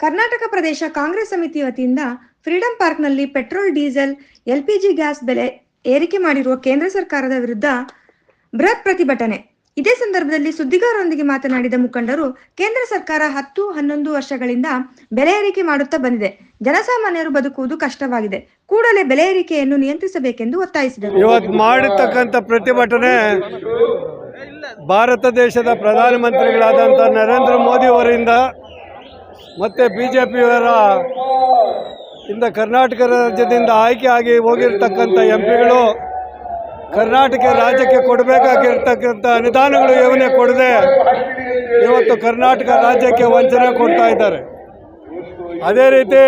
ಕರ್ನಾಟಕ ಪ್ರದೇಶ ಕಾಂಗ್ರೆಸ್ ಸಮಿತಿ ವತಿಯಿಂದ ಫ್ರೀಡಂ ಪಾರ್ಕ್ನಲ್ಲಿ ಪೆಟ್ರೋಲ್, ಡೀಸೆಲ್, ಎಲ್ಪಿಜಿ ಗ್ಯಾಸ್ ಬೆಲೆ ಏರಿಕೆ ಮಾಡಿರುವ ಕೇಂದ್ರ ಸರ್ಕಾರದ ವಿರುದ್ಧ ಬೃಹತ್ ಪ್ರತಿಭಟನೆ. ಇದೇ ಸಂದರ್ಭದಲ್ಲಿ ಸುದ್ದಿಗಾರರೊಂದಿಗೆ ಮಾತನಾಡಿದ ಮುಖಂಡರು, ಕೇಂದ್ರ ಸರ್ಕಾರ ಹತ್ತು, ಹನ್ನೊಂದು ವರ್ಷಗಳಿಂದ ಬೆಲೆ ಏರಿಕೆ ಮಾಡುತ್ತಾ ಬಂದಿದೆ. ಜನಸಾಮಾನ್ಯರು ಬದುಕುವುದು ಕಷ್ಟವಾಗಿದೆ. ಕೂಡಲೇ ಬೆಲೆ ಏರಿಕೆಯನ್ನು ನಿಯಂತ್ರಿಸಬೇಕೆಂದು ಒತ್ತಾಯಿಸಿದರು. ಇವತ್ತು ಪ್ರತಿಭಟನೆ ಭಾರತ ದೇಶದ ಪ್ರಧಾನಮಂತ್ರಿಗಳಾದಂಥ ನರೇಂದ್ರ ಮೋದಿ ಅವರಿಂದ ಮತ್ತು ಬಿ ಜೆ ಪಿಯವರ ಇಂದ ಕರ್ನಾಟಕ ರಾಜ್ಯದಿಂದ ಆಯ್ಕೆ ಆಗಿ ಹೋಗಿರ್ತಕ್ಕಂಥ ಎಂ ಪಿಗಳು ಕರ್ನಾಟಕ ರಾಜ್ಯಕ್ಕೆ ಕೊಡಬೇಕಾಗಿರ್ತಕ್ಕಂಥ ಅನುದಾನಗಳು ಇವನೇ ಕೊಡದೆ ಇವತ್ತು ಕರ್ನಾಟಕ ರಾಜ್ಯಕ್ಕೆ ವಂಚನೆ ಕೊಡ್ತಾ ಇದ್ದಾರೆ. ಅದೇ ರೀತಿ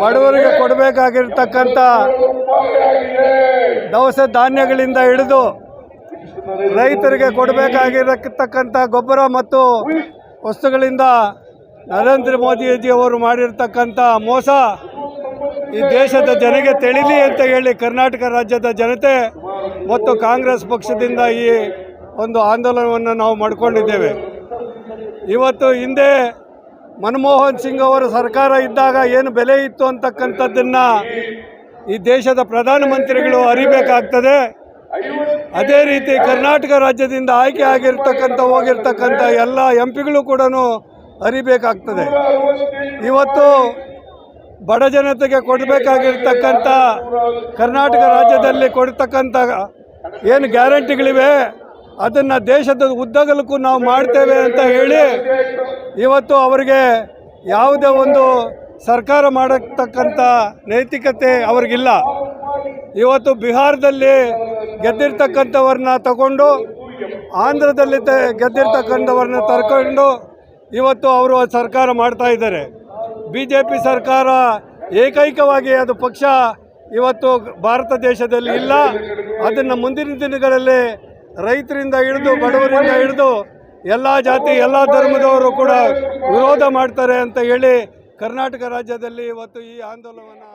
ಬಡವರಿಗೆ ಕೊಡಬೇಕಾಗಿರ್ತಕ್ಕಂಥ ದವಸ ಧಾನ್ಯಗಳಿಂದ ಹಿಡಿದು ರೈತರಿಗೆ ಕೊಡಬೇಕಾಗಿರತಕ್ಕಂಥ ಗೊಬ್ಬರ ಮತ್ತು ವಸ್ತುಗಳಿಂದ ನರೇಂದ್ರ ಮೋದಿಜಿ ಅವರು ಮಾಡಿರ್ತಕ್ಕಂಥ ಮೋಸ ಈ ದೇಶದ ಜನಗೆ ತಿಳಿಲಿ ಅಂತ ಹೇಳಿ ಕರ್ನಾಟಕ ರಾಜ್ಯದ ಜನತೆ ಮತ್ತು ಕಾಂಗ್ರೆಸ್ ಪಕ್ಷದಿಂದ ಈ ಒಂದು ಆಂದೋಲನವನ್ನು ನಾವು ಮಾಡಿಕೊಂಡಿದ್ದೇವೆ. ಇವತ್ತು ಹಿಂದೆ ಮನಮೋಹನ್ ಸಿಂಗ್ ಅವರ ಸರ್ಕಾರ ಇದ್ದಾಗ ಏನು ಬೆಲೆ ಇತ್ತು ಅಂತಕ್ಕಂಥದ್ದನ್ನು ಈ ದೇಶದ ಪ್ರಧಾನಮಂತ್ರಿಗಳು ಅರಿಬೇಕಾಗ್ತದೆ. ಅದೇ ರೀತಿ ಕರ್ನಾಟಕ ರಾಜ್ಯದಿಂದ ಆಯ್ಕೆ ಆಗಿರ್ತಕ್ಕಂಥ ಹೋಗಿರ್ತಕ್ಕಂಥ ಎಲ್ಲ ಎಂ ಪಿಗಳು ಕೂಡ ಅರಿಬೇಕಾಗ್ತದೆ. ಇವತ್ತು ಬಡ ಜನತೆಗೆ ಕೊಡಬೇಕಾಗಿರ್ತಕ್ಕಂಥ ಕರ್ನಾಟಕ ರಾಜ್ಯದಲ್ಲಿ ಕೊಡ್ತಕ್ಕಂಥ ಏನು ಗ್ಯಾರಂಟಿಗಳಿವೆ? ಅದನ್ನು ದೇಶದ ಉದ್ದಗಲಕ್ಕೂ ನಾವು ಮಾಡ್ತೇವೆ ಅಂತ ಹೇಳಿ ಇವತ್ತು ಅವರಿಗೆ ಯಾವುದೇ ಒಂದು ಸರ್ಕಾರ ಮಾಡತಕ್ಕಂಥ ನೈತಿಕತೆ ಅವ್ರಿಗಿಲ್ಲ. ಇವತ್ತು ಬಿಹಾರದಲ್ಲಿ ಗೆದ್ದಿರ್ತಕ್ಕಂಥವ್ರನ್ನ ತಗೊಂಡು ಆಂಧ್ರದಲ್ಲಿ ಗೆದ್ದಿರ್ತಕ್ಕಂಥವ್ರನ್ನ ತರ್ಕೊಂಡು ಇವತ್ತು ಅವರು ಸರ್ಕಾರ ಮಾಡ್ತಾ ಇದ್ದಾರೆ. ಬಿ ಜೆ ಪಿ ಸರ್ಕಾರ ಏಕೈಕವಾಗಿ ಅದು ಪಕ್ಷ ಇವತ್ತು ಭಾರತ ದೇಶದಲ್ಲಿ ಇಲ್ಲ. ಅದನ್ನು ಮುಂದಿನ ದಿನಗಳಲ್ಲಿ ರೈತರಿಂದ ಹಿಡಿದು ಬಡವರಿಂದ ಹಿಡಿದು ಎಲ್ಲ ಜಾತಿ, ಎಲ್ಲ ಧರ್ಮದವರು ಕೂಡ ವಿರೋಧ ಮಾಡ್ತಾರೆ ಅಂತ ಹೇಳಿ ಕರ್ನಾಟಕ ರಾಜ್ಯದಲ್ಲಿ ಇವತ್ತು ಈ ಆಂದೋಲನವನ್ನು